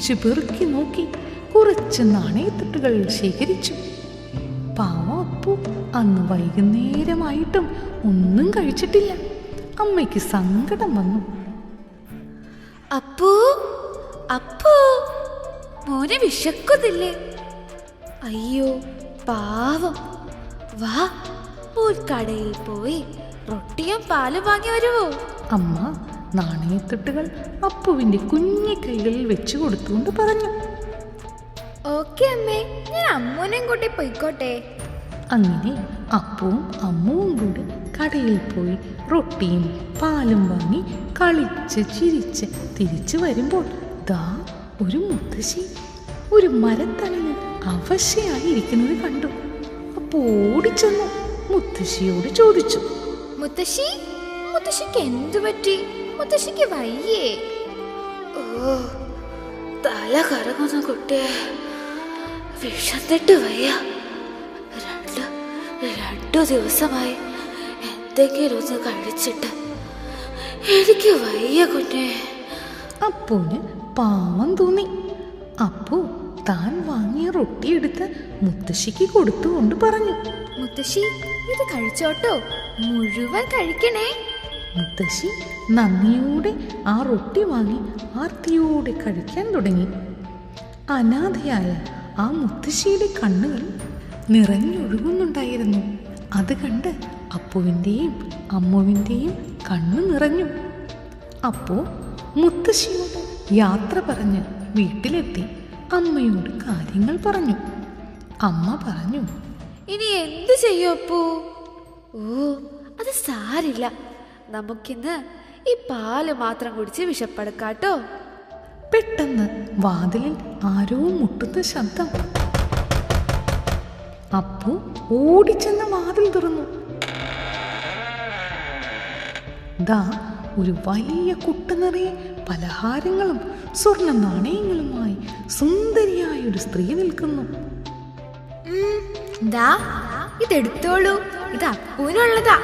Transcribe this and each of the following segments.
പിടിച്ചു പെറുക്കി നോക്കി കുറച്ച് നാണയത്തുട്ടുകൾ ശേഖരിച്ചു. പാവം അപ്പു അന്ന് വൈകുന്നേരമായിട്ടും ഒന്നും കഴിച്ചിട്ടില്ല. അമ്മയ്ക്ക് സങ്കടം വന്നു. അപ്പു അപ്പു മോനെ വിശക്കുന്നില്ലേ? അയ്യോ പാവം. വാ മോൻ കടയിൽ പോയി റൊട്ടിയും പാലും വാങ്ങി വരുവോ? അമ്മ നാണയത്തുട്ടുകൾ അപ്പുവിന്റെ കുഞ്ഞി കൈകളിൽ വെച്ചു കൊടുത്തുകൊണ്ട് പറഞ്ഞു. ഓക്കെ അമ്മേ ഞാൻ അമ്മൂനെയും കൂട്ടി പോയിക്കോട്ടെ. അങ്ങനെ അപ്പവും അമ്മുവും കൂടെ കടയിൽ പോയി റൊട്ടിയും പാലും വാങ്ങി കളിച്ച് ചിരിച്ച് തിരിച്ചു വരുമ്പോൾ ദാ ഒരു മുത്തശ്ശി. ഒരു മരത്തണലിൽ അവശയായി ഇരിക്കുന്നത് കണ്ടു. അപ്പോ ഓടിച്ചെന്നു മുത്തശ്ശിയോട് ചോദിച്ചു. മുത്തശ്ശി മുത്തശ്ശിക്ക് എന്തു പറ്റി? മുത്തശ്ശിക്ക് വയ്യേ. ഓ തല കറങ്ങുന്ന കുട്ടിയെ. വിഷന്നിട്ട് വയ്യ. രണ്ട് രണ്ടു ദിവസമായി എന്തെങ്കിലും ഒന്ന് കഴിച്ചിട്ട് എനിക്ക് വയ്യ കുഞ്ഞെ. അപ്പൂന് പാവം തോന്നി. അപ്പു താൻ വാങ്ങിയ റൊട്ടി എടുത്ത് മുത്തശ്ശിക്ക് കൊടുത്തുകൊണ്ട് പറഞ്ഞു. മുത്തശ്ശി ഇത് കഴിച്ചോട്ടോ? മുഴുവൻ കഴിക്കണേ. മുത്തശ്ശി നന്ദിയോടെ ആ റൊട്ടി വാങ്ങി ആർത്തിയോടെ കഴിക്കാൻ തുടങ്ങി. അനാഥയായ ആ മുത്തശ്ശിയുടെ കണ്ണുകൾ നിറഞ്ഞൊഴുകുന്നുണ്ടായിരുന്നു. അത് കണ്ട് അപ്പുവിന്റെയും അമ്മുവിന്റെയും കണ്ണു നിറഞ്ഞു. അപ്പോൾ മുത്തശ്ശിയോട് യാത്ര പറഞ്ഞ് വീട്ടിലെത്തി അമ്മയോട് കാര്യങ്ങൾ പറഞ്ഞു. അമ്മ പറഞ്ഞു ഇനി എന്ത് ചെയ്യും അപ്പൂ? ഓ അത് സാരില്ല. നമുക്കിന്ന് ഈ പാൽ മാത്രം കുടിച്ച് വിശപ്പെടുക്കാട്ടോ. പെട്ടെന്ന് വാതിലിൽ ആരോ മുട്ടുന്ന ശബ്ദം. അപ്പു ഓടിച്ചെന്ന് വാതിൽ തുറന്നു. ദാ ഒരു വലിയ കുട്ട നിറയെ പലഹാരങ്ങളും സ്വർണ നാണയങ്ങളുമായി സുന്ദരിയായ ഒരു സ്ത്രീ നിൽക്കുന്നു. ദാ ഇതെടുത്തോളൂ. ഇത് അപ്പൂനുള്ളതാ.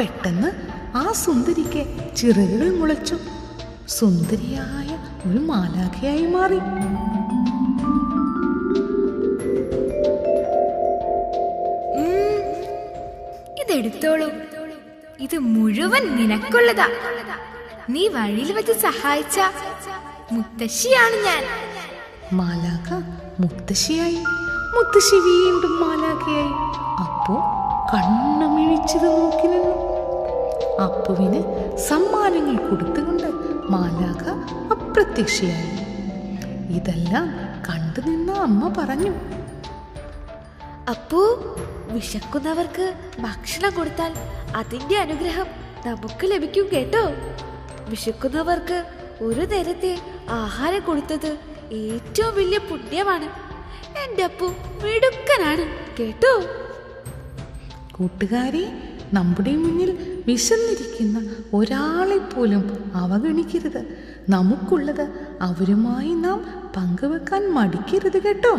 പെട്ടെന്ന് ആ സുന്ദരിക്ക് ചിറകുകൾ മുളച്ചു. സുന്ദരിയായ ഒരു മാലാഖയായി മാറി. ഇതെടുത്തോളൂ. ഇത് മുഴുവൻ നിനക്കുള്ളതാ. നീ വഴിയിൽ വെച്ച് സഹായിച്ച മുത്തശ്ശിയാണ് ഞാൻ. മാലാഖ മുത്തശ്ശിയായി. മുത്തശ്ശി വീണ്ടും മാലാഖയായി. അപ്പോ കണ്ണമിഴിച്ചത് നോക്കി നിന്നു. അപ്പുവിന് സമ്മാനങ്ങൾ കൊടുത്തുകൊണ്ട് മാലാഖ അപ്രത്യക്ഷയായി. ഇതെല്ലാം കണ്ടു നിന്ന അമ്മ പറഞ്ഞു. അപ്പോ വിശക്കുന്നവർക്ക് ഭക്ഷണം കൊടുത്താൽ അതിന്റെ അനുഗ്രഹം നമുക്ക് ലഭിക്കും കേട്ടോ. വിശക്കുന്നവർക്ക് ഒരു നേരത്തെ ആഹാരം കൊടുത്തത് ഏറ്റവും വലിയ പുണ്യമാണ്. എന്റെ അപ്പു മിടുക്കനാണ് കേട്ടോ. കൂട്ടുകാരെ നമ്മുടെ മുന്നിൽ വിശന്നിരിക്കുന്ന ഒരാളെപ്പോലും അവഗണിക്കരുത്. നമുക്കുള്ളത് അവരുമായി നാം പങ്കുവെക്കാൻ മടിക്കരുത് കേട്ടോ.